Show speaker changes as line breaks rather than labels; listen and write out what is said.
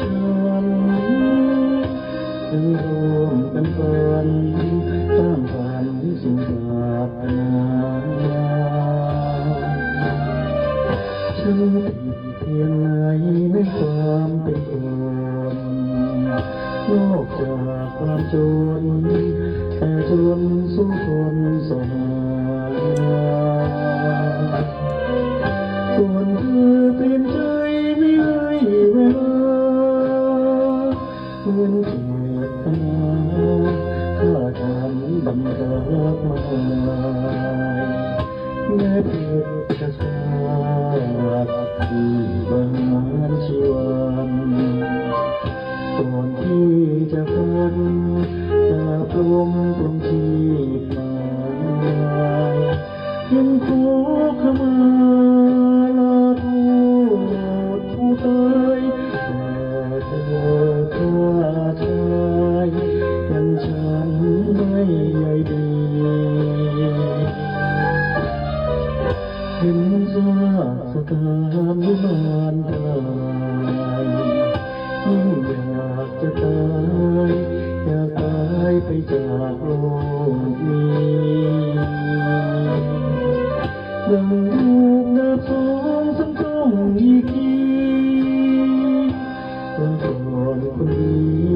ฉันจึงรวมกันฝันตามฝันสู่ปรารถนาฉันผิดเพียงไหนในความเป็นคนนอกจากความจนแต่จนสู้ทนสหาส่ มือนเกียรตนาถ้าทำบังรักมาแม้เพียงากสถานวิมานตายยิ่งอยากจะตายอยากตายไปจากโลกนี้ดังรูปนับสองสามสองอีกทีคนก่อนคนดี